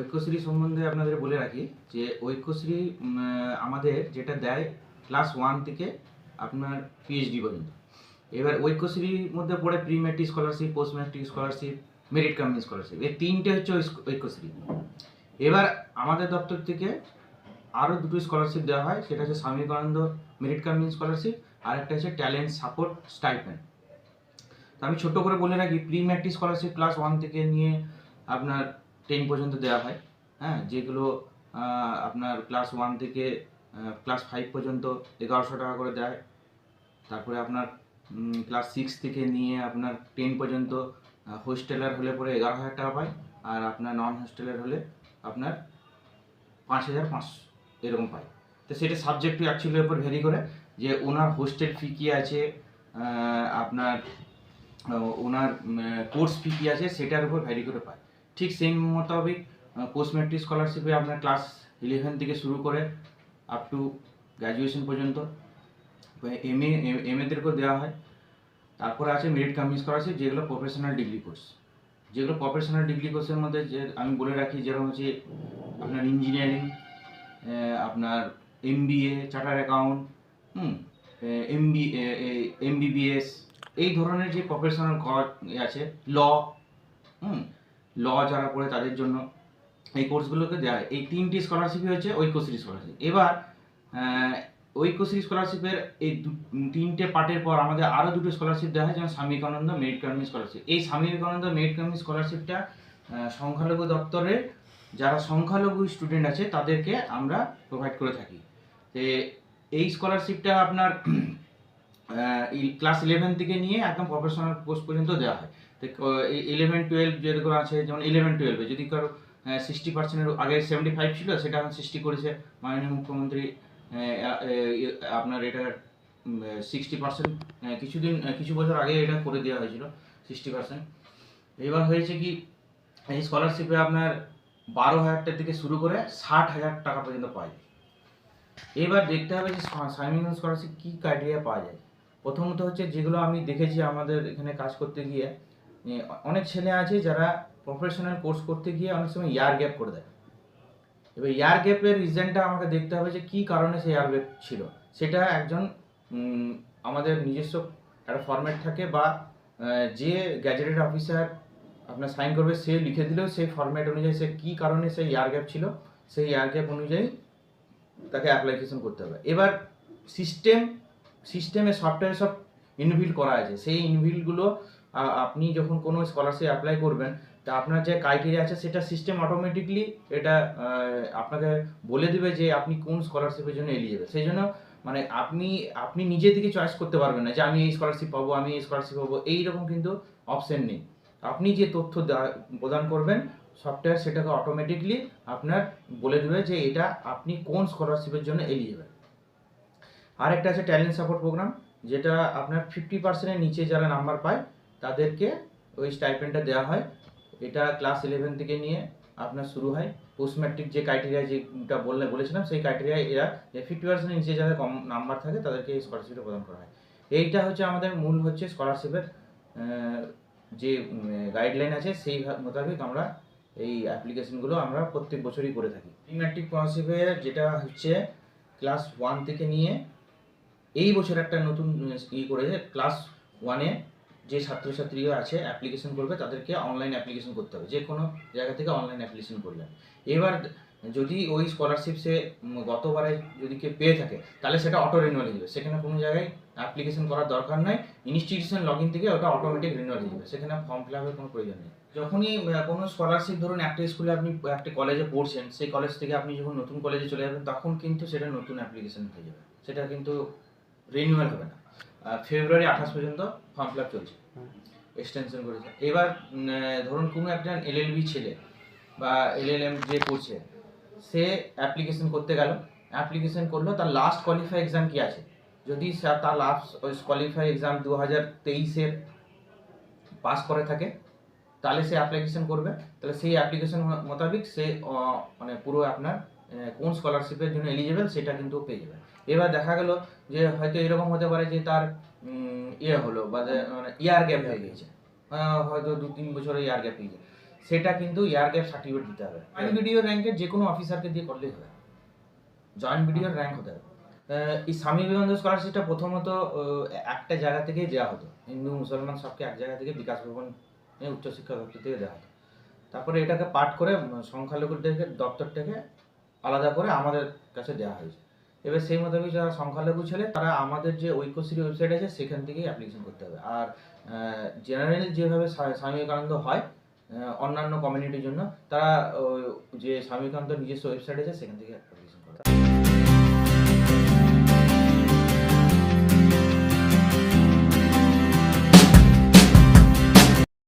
ঐক্যশ্রী সম্বন্ধে আপনাদের বলে রাখি যে ঐক্যশ্রী আমাদের যেটা দেয় ক্লাস ওয়ান থেকে আপনার পিএইচডি পর্যন্ত। এবার ঐক্যশ্রীর মধ্যে পড়ে pre matric scholarship post matric scholarship merit cum scholarship এই তিনটে হচ্ছে ঐক্যশ্রী। এবার আমাদের দপ্তর থেকে আরও দুটো স্কলারশিপ দেওয়া হয়, সেটা হচ্ছে Swami Vivekananda merit cum scholarship আর একটা হচ্ছে ট্যালেন্ট সাপোর্ট স্টাইপেন্ড তো আমি ছোট্ট করে বলে রাখি pre matric scholarship class one থেকে নিয়ে আপনার টেন পর্যন্ত দেওয়া হয় হ্যাঁ যেগুলো আপনার ক্লাস ওয়ান থেকে ক্লাস ফাইভ পর্যন্ত এগারোশো টাকা করে দেয়। তারপরে আপনার ক্লাস সিক্স থেকে নিয়ে আপনার টেন পর্যন্ত হোস্টেলার হলে পরে এগারো হাজার টাকা পায়, আর আপনার নন হোস্টেলার হলে আপনার পাঁচ হাজার পাঁচশো এরকম পায়। তো সেটা সাবজেক্ট টু অ্যাকচুয়ালির উপর ভ্যারি করে, যে ওনার হোস্টেল ফি কী আছে আপনার ওনার কোর্স ফি কী আছে, সেটার উপর ভ্যারি করে পায়। ঠিক সেম মোতাবেক পোস্ট ম্যাট্রিক স্কলারশিপে আপনার ক্লাস ইলেভেন থেকে শুরু করে আপ টু গ্র্যাজুয়েশন পর্যন্ত। এম এ এম এদেরকেও দেওয়া হয়। তারপরে আছে মেরিট কামিং স্কলারশিপ যেগুলো প্রফেশনাল ডিগ্রি কোর্স যেগুলো প্রফেশনাল ডিগ্রি কোর্সের মধ্যে যে, আমি বলে রাখি যেরকম হচ্ছে আপনার ইঞ্জিনিয়ারিং আপনার MBA charter accountant hmm MB MBBS এই ধরনের যে প্রফেশনাল আছে ল হুম ল যারা পড়ে তাদের জন্য এই কোর্সগুলোকে হয়। এই তিনটি স্কলারশিপই হচ্ছে ঐক্যশ্রী স্কলারশিপ এবার ঐক্যশ্রী স্কলারশিপের এই তিনটে পার্টের পর আমাদের আরও দুটো স্কলারশিপ দেওয়া হয়, যেমন স্বামী বিবেকানন্দ মেরিট কামিং স্কলারশিপ এই স্বামী বিবেকানন্দ মেরিট কামিং স্কলারশিপটা সংখ্যালঘু দপ্তরের যারা সংখ্যালঘু স্টুডেন্ট আছে, তাদেরকে আমরা প্রোভাইড করে থাকি। তো এই স্কলারশিপটা আপনার ক্লাস ইলেভেন থেকে নিয়ে একদম প্রফেশনাল পোস্ট পর্যন্ত দেওয়া হয়। ইলেভেন টুয়েলভ যেরকম আছে, যেমন ইলেভেন টুয়েলভে যদি কারও সিক্সটি পার্সেন্টের আগে সেভেন্টি ফাইভ ছিল, সেটা এখন সিক্সটি করেছে। মাননীয় মুখ্যমন্ত্রী আপনার এটা সিক্সটি পার্সেন্ট কিছুদিন কিছু বছর আগে এটা করে দেওয়া হয়েছিল সিক্সটি পার্সেন্ট এবার হয়েছে কি, এই স্কলারশিপে আপনার বারো হাজার টাকা থেকে শুরু করে ষাট হাজার টাকা পর্যন্ত পাওয়া যায়। এবার দেখতে হবে যে সাইমিং স্কলারশিপ কী ক্রাইটেরিয়া পাওয়া যায়। প্রথমত হচ্ছে যেগুলো আমি দেখেছি আমাদের এখানে কাজ করতে গিয়ে অনেক ছেলে আছে যারা প্রফেশনাল কোর্স করতে গিয়ে অনেক সময় ইয়ার গ্যাপ করে দেয়। এবার ইয়ার গ্যাপের রিজনটা আমাকে দেখতে হবে যে কী কারণে সে ইয়ার গ্যাপ ছিল। সেটা একজন আমাদের নিজস্ব একটা ফরম্যাট থাকে বা যে গ্যাজেটেড অফিসার আপনার সাইন করবে, সে লিখে দিলেও সেই ফরম্যাট অনুযায়ী সে কী কারণে সেই ইয়ার গ্যাপ ছিল, সেই ইয়ার গ্যাপ অনুযায়ী তাকে অ্যাপ্লিকেশন করতে হবে। এবার সিস্টেম সিস্টেমে সফটওয়্যার সব ইনভিল করা আছে। সেই ইনভিলগুলো আপনি যখন কোনো স্কলারশিপ অ্যাপ্লাই করবেন, তা আপনার যে ক্রাইটেরিয়া আছে, সেটা সিস্টেম অটোমেটিকলি এটা আপনাকে বলে দেবে যে আপনি কোন স্কলারশিপের জন্য এলিজিবল সেই জন্য মানে আপনি আপনি নিজে থেকে চয়েস করতে পারবেন না যে আমি এই স্কলারশিপ পাবো, আমি এই স্কলারশিপ পাবো এইরকম কিন্তু অপশন নেই। আপনি যে তথ্য প্রদান করবেন সফটওয়্যার সেটাকে অটোমেটিকলি আপনার বলে দেবে যে এটা আপনি কোন স্কলারশিপের জন্য এলিজিবল আরেকটা আছে ট্যালেন্ট সাপোর্ট প্রোগ্রাম যেটা আপনার ফিফটি পার্সেন্টের নিচে যারা নাম্বার পায়, তাদেরকে ওই স্টাইপেন্ডটা দেওয়া হয়। এটা ক্লাস ইলেভেন থেকে নিয়ে আপনার শুরু হয়। পোস্ট ম্যাট্রিক যে ক্রাইটেরিয়া যেটা বললে, বলেছিলাম, সেই ক্রাইটেরিয়া এরা ফিফটি পার্সেন্টের নিচে যাদের কম নাম্বার থাকে, তাদেরকে স্কলারশিপটা প্রদান করা হয়। এইটা হচ্ছে আমাদের মূল হচ্ছে স্কলারশিপের যে গাইডলাইন আছে, সেই মোতাবেক আমরা এই অ্যাপ্লিকেশনগুলো আমরা প্রত্যেক বছরই করে থাকি। প্রি ম্যাট্রিক স্কলারশিপে যেটা হচ্ছে ক্লাস ওয়ান থেকে নিয়ে এই বছর একটা নতুন ই করেছে ক্লাস ওয়ানে যে ছাত্রছাত্রীরা আছে অ্যাপ্লিকেশন করবে, তাদেরকে অনলাইন অ্যাপ্লিকেশন করতে হবে। যে কোনো জায়গা থেকে অনলাইন অ্যাপ্লিকেশন করলেন। এবার যদি ওই স্কলারশিপ সে গতবারে যদি কেউ পেয়ে থাকে, তাহলে সেটা অটো রিনিউয়াল হয়ে যাবে। সেখানে কোনো জায়গায় অ্যাপ্লিকেশন করার দরকার নয় ইনস্টিটিউশন লগ ইন থেকে ওটা অটোমেটিক রিনিউয়াল হয়ে যাবে। সেখানে ফর্ম ফিল আপের কোনো প্রয়োজন নেই। যখনই কোনো স্কলারশিপ ধরুন, একটা স্কুলে আপনি, একটা কলেজে পড়ছেন, সেই কলেজ থেকে আপনি যখন নতুন কলেজে চলে যাবেন, তখন কিন্তু সেটা নতুন অ্যাপ্লিকেশন হয়ে যাবে। সেটা কিন্তু রিনিউয়াল হবে না। ফেব্রুয়ারি আঠাশ পর্যন্ত ফর্ম ফিল আপ চলছে। এক্সটেনশন করেছে। এবার ধরুন কোনো একটা এলএলবি ছেলে বা এলএলএম যে করছে, সে অ্যাপ্লিকেশন করতে গেল। অ্যাপ্লিকেশন করল, তার লাস্ট কোয়ালিফাই এক্সাম কি আছে? যদি তার লাস্ট কোয়ালিফাই এক্সাম দু হাজার তেইশের পাস করে থাকে, তাহলে সে অ্যাপ্লিকেশন করবে। তাহলে সেই অ্যাপ্লিকেশন মোতাবেক সে মানে পুরো আপনার কোন স্কলারশিপের জন্য এলিজিবল সেটা কিন্তু পেয়ে যাবে। এবার দেখা গেল যে হয়তো এরকম হতে পারে যে তার ইয়ে হলো বা যে, মানে ইয়ার গ্যাপ হয়ে গেছে হয়তো দু তিন বছরে ইয়ার গ্যাপ হয়ে সেটা কিন্তু এয়ার গ্যাপ সার্টিফিকেট দিতে হবে। জয়েন্ট বিডিও র্যাঙ্কের যে কোনো অফিসারকে দিয়ে করলেই হবে। জয়েন্ট বিডিওর র্যাঙ্ক হতে হবে। এই স্বামী বিবেকানন্দ স্কলারশিপটা প্রথমত একটা জায়গা থেকেই দেওয়া হতো। হিন্দু মুসলমান সবকে এক জায়গা থেকে বিকাশ ভবন উচ্চশিক্ষা দপ্তর থেকে দেওয়া হতো। তারপরে এটাকে পাঠ করে সংখ্যালঘুদেরকে দপ্তর থেকে আলাদা করে আমাদের কাছে দেওয়া হয়েছে। এবার সেই মোতাবেক যারা সংখ্যালঘু ছেলে, তারা আমাদের যে ঐক্যশ্রী ওয়েবসাইট আছে, সেখান থেকেই অ্যাপ্লিকেশন করতে হবে। আর জেনারেল যেভাবে স্বামী বিবেকানন্দ হয় অন্যান্য কমিউনিটির জন্য, তারা যে স্বামী বিবেকানন্দ নিজস্ব ওয়েবসাইট আছে, সেখান থেকে অ্যাপ্লিকেশন করতে হবে